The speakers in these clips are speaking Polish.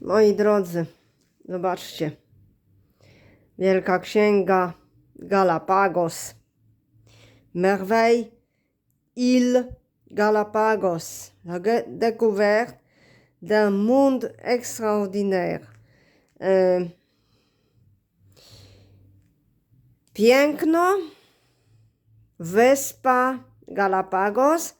Moi drodzy, zobaczcie. Wielka Księga Galapagos. Merveille île Galapagos. La découverte d'un monde extraordinaire. E, Piękno, wyspa Galapagos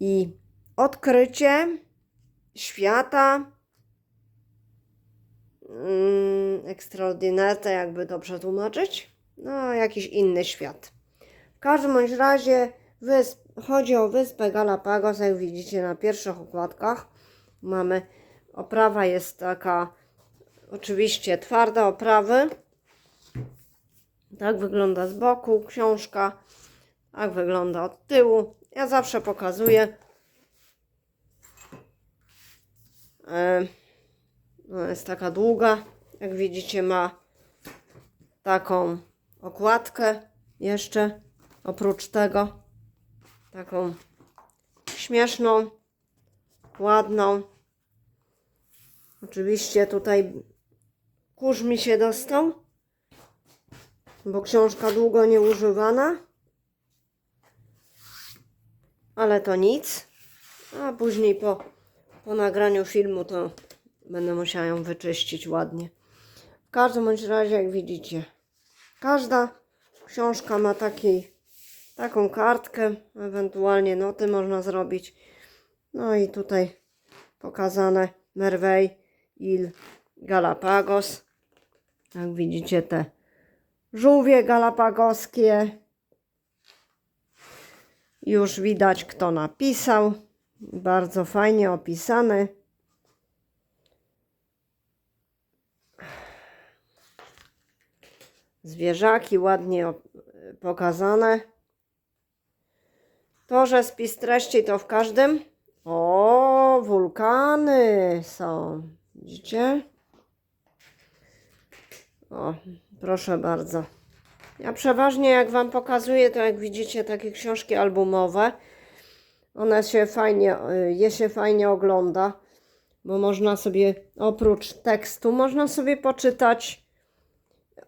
i odkrycie świata mm, ekstraordynarne, jakby to przetłumaczyć. No, jakiś inny świat. W każdym razie wysp, chodzi o wyspę Galapagos, jak widzicie na pierwszych okładkach. Mamy, oprawa jest taka, oczywiście twarda oprawy. Tak wygląda z boku książka, tak wygląda od tyłu. Ja zawsze pokazuję. E, no jest taka długa. Jak widzicie, ma taką okładkę jeszcze. Oprócz tego, taką śmieszną, ładną. Oczywiście tutaj kurz mi się dostał, bo książka długo nieużywana. Ale to nic. A później po, po nagraniu filmu to będę musiała ją wyczyścić ładnie. W każdym bądź razie, jak widzicie, każda książka ma taki, taką kartkę, ewentualnie noty można zrobić. No i tutaj pokazane Merveille il Galapagos. Jak widzicie, te żółwie galapagoskie. Już widać, kto napisał. Bardzo fajnie opisany. Zwierzaki ładnie op- pokazane. To, że spis treści to w każdym. O, wulkany są. Widzicie? O, proszę bardzo. Ja przeważnie jak Wam pokazuję, to jak widzicie takie książki albumowe, one się fajnie, y, je się fajnie ogląda, bo można sobie oprócz tekstu, można sobie poczytać,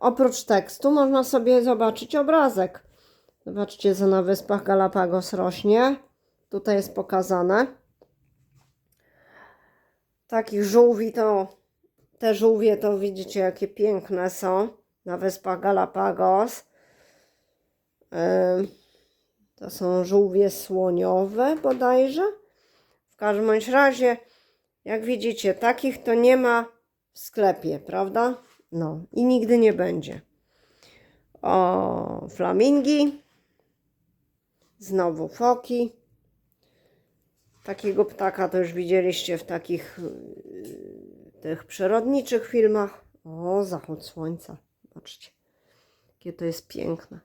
oprócz tekstu można sobie zobaczyć obrazek. Zobaczcie, co na Wyspach Galapagos rośnie. Tutaj jest pokazane. Takich żółwi to, te żółwie to widzicie, jakie piękne są na Wyspach Galapagos. To są żółwie słoniowe bodajże. W każdym razie, jak widzicie, takich to nie ma w sklepie, prawda? No i nigdy nie będzie. O, flamingi. Znowu foki. Takiego ptaka to już widzieliście w takich yy, tych przyrodniczych filmach. O, zachód słońca. Zobaczcie, jakie to jest piękne.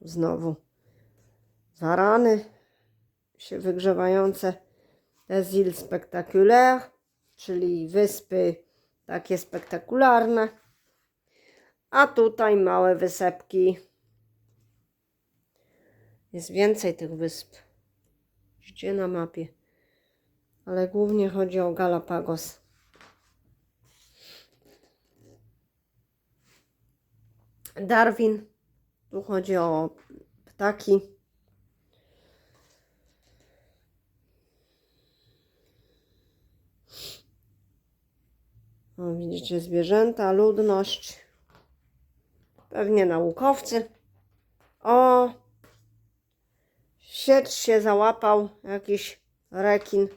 Znowu warany się wygrzewające. Les îles czyli wyspy takie spektakularne. A tutaj małe wysepki. Jest więcej tych wysp. Widzicie na mapie. Ale głównie chodzi o Galapagos. Darwin. Tu chodzi o ptaki. O, widzicie zwierzęta, ludność. Pewnie naukowcy. O, sieć się załapał jakiś rekin.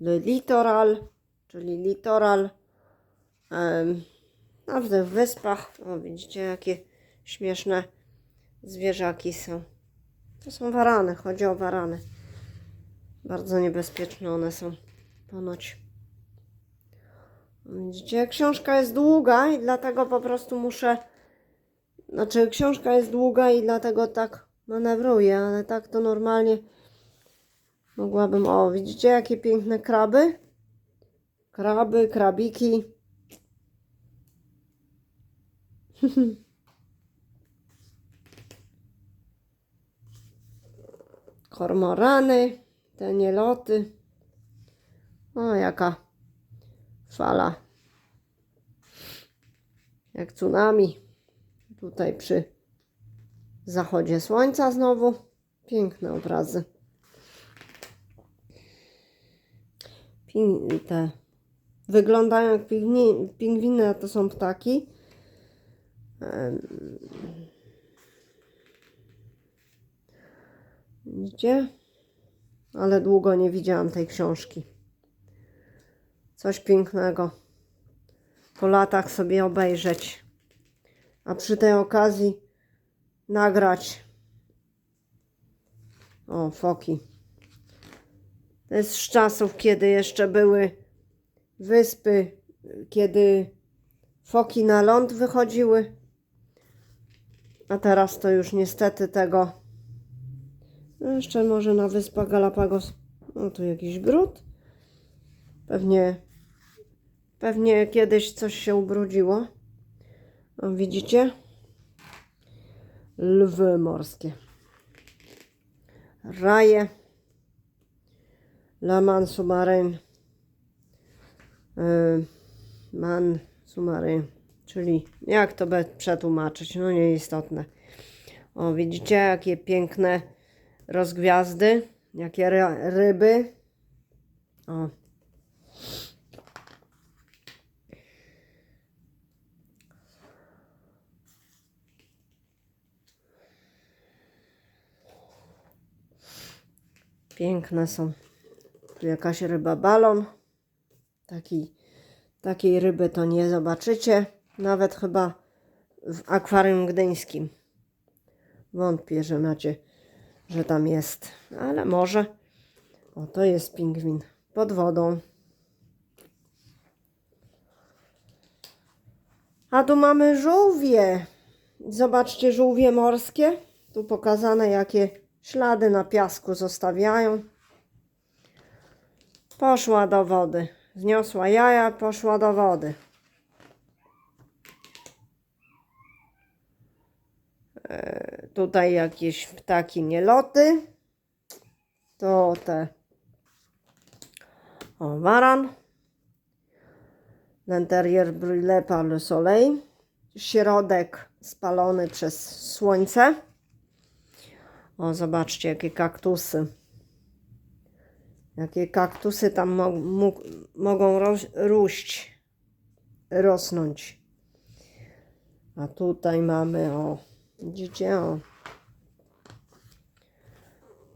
Litoral, czyli litoral. Na tych wyspach. O, widzicie, jakie śmieszne zwierzaki są. To są warany, chodzi o warany. Bardzo niebezpieczne one są. Ponoć. Widzicie, książka jest długa i dlatego po prostu muszę. Znaczy, książka jest długa i dlatego tak manewruję, ale tak to normalnie mogłabym. O, widzicie, jakie piękne kraby? Kraby, krabiki. kormorany, te nieloty. O, jaka fala. Jak tsunami. Tutaj przy zachodzie słońca znowu. Piękne obrazy. Ping- te wyglądają jak pingwini, pingwiny, a to są ptaki. Widzicie? Ale długo nie widziałam tej książki. Coś pięknego. Po latach sobie obejrzeć. A przy tej okazji nagrać. O, foki. To jest z czasów, kiedy jeszcze były wyspy, kiedy foki na ląd wychodziły. A teraz to już niestety tego. No jeszcze może na wyspach Galapagos. No tu jakiś gród. Pewnie, pewnie kiedyś coś się ubrudziło. O, widzicie? Lwy morskie. Raje. La Man Submarin. Y, Man Submarin. Czyli jak to be- przetłumaczyć? No nieistotne. O, widzicie jakie piękne rozgwiazdy, jakie ry- ryby. O. Piękne są. Tu jakaś ryba balon. Taki, takiej ryby to nie zobaczycie. Nawet chyba w akwarium gdyńskim. Wątpię, że macie, że tam jest. Ale może. O, to jest pingwin. Pod wodą. A tu mamy żółwie. Zobaczcie, żółwie morskie. Tu pokazane, jakie ślady na piasku zostawiają. Poszła do wody. Zniosła jaja, poszła do wody. E, tutaj jakieś ptaki nieloty. To te. O, waran. L'interieur brûlé par le soleil. Środek spalony przez słońce. O, zobaczcie, jakie kaktusy. Jakie kaktusy tam mo mógł- mogą roś- róść, rosnąć. A tutaj mamy, o, widzicie, o.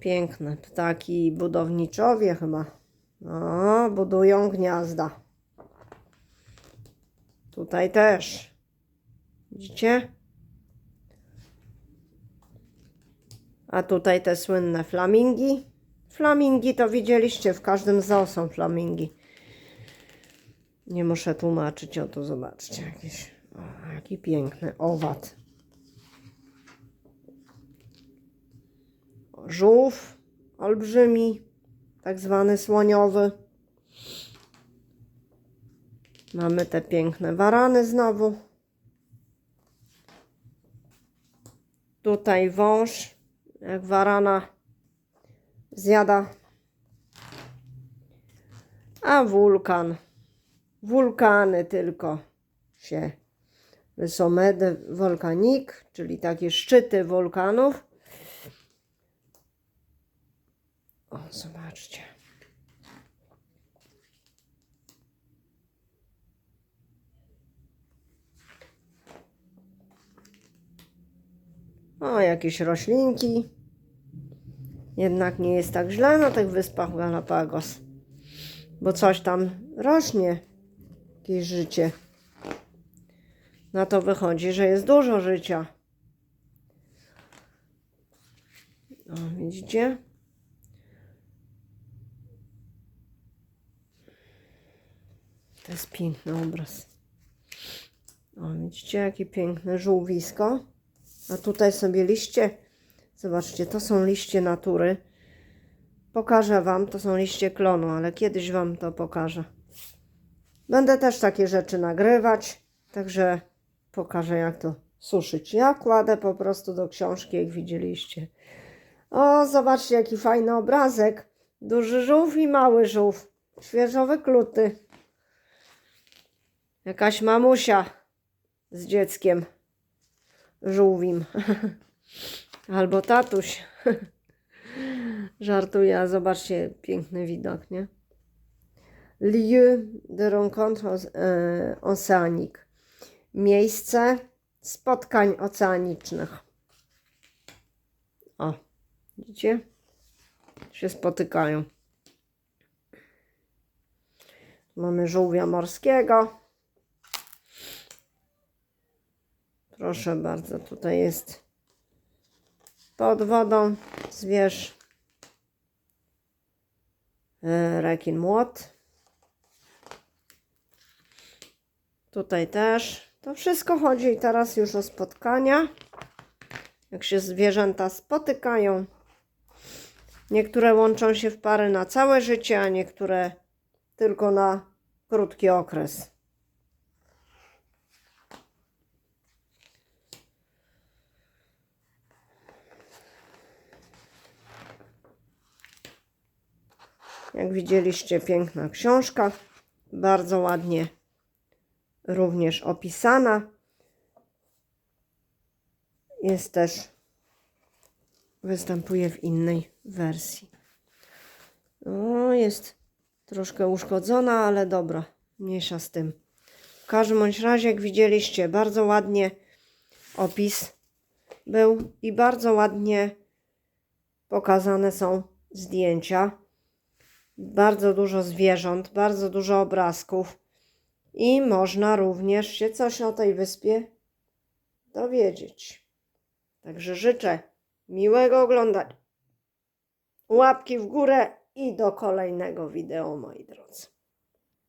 Piękne ptaki budowniczowie chyba. O, budują gniazda. Tutaj też. Widzicie? A tutaj te słynne flamingi. Flamingi to widzieliście, w każdym zoo są flamingi. Nie muszę tłumaczyć, o to zobaczcie. Jakiś, o, jaki piękny owad. Żółw olbrzymi, tak zwany słoniowy. Mamy te piękne warany znowu. Tutaj wąż, jak warana zjada. A wulkan. Wulkany tylko się. Sommet volcanique, czyli takie szczyty wulkanów. O, zobaczcie. O, jakieś roślinki. Jednak nie jest tak źle na tych wyspach Galapagos. Bo coś tam rośnie. Jakieś życie. Na to wychodzi, że jest dużo życia. O, widzicie? To jest piękny obraz. O, widzicie, jakie piękne żółwisko. A tutaj sobie liście. Zobaczcie, to są liście natury. Pokażę Wam, to są liście klonu, ale kiedyś Wam to pokażę. Będę też takie rzeczy nagrywać, także pokażę jak to suszyć. Ja kładę po prostu do książki, jak widzieliście. O, zobaczcie, jaki fajny obrazek. Duży żółw i mały żółw. Świeżo wykluty. Jakaś mamusia z dzieckiem żółwim. Albo tatuś. Żartuję, a zobaczcie, piękny widok, nie? Lieu de rencontre e, océanique. Miejsce spotkań oceanicznych. O, widzicie? Się spotykają. Mamy żółwia morskiego. Proszę bardzo, tutaj jest pod wodą zwierz. E, Rekin młot. Tutaj też. To wszystko chodzi teraz już o spotkania. Jak się zwierzęta spotykają. Niektóre łączą się w pary na całe życie, a niektóre tylko na krótki okres. Jak widzieliście, piękna książka, bardzo ładnie również opisana. Jest też, występuje w innej wersji. No, jest troszkę uszkodzona, ale dobra, mniejsza z tym. W każdym bądź razie, jak widzieliście, bardzo ładnie opis był i bardzo ładnie pokazane są zdjęcia. Bardzo dużo zwierząt, bardzo dużo obrazków i można również się coś o tej wyspie dowiedzieć. Także życzę miłego oglądania. Łapki w górę i do kolejnego wideo, moi drodzy.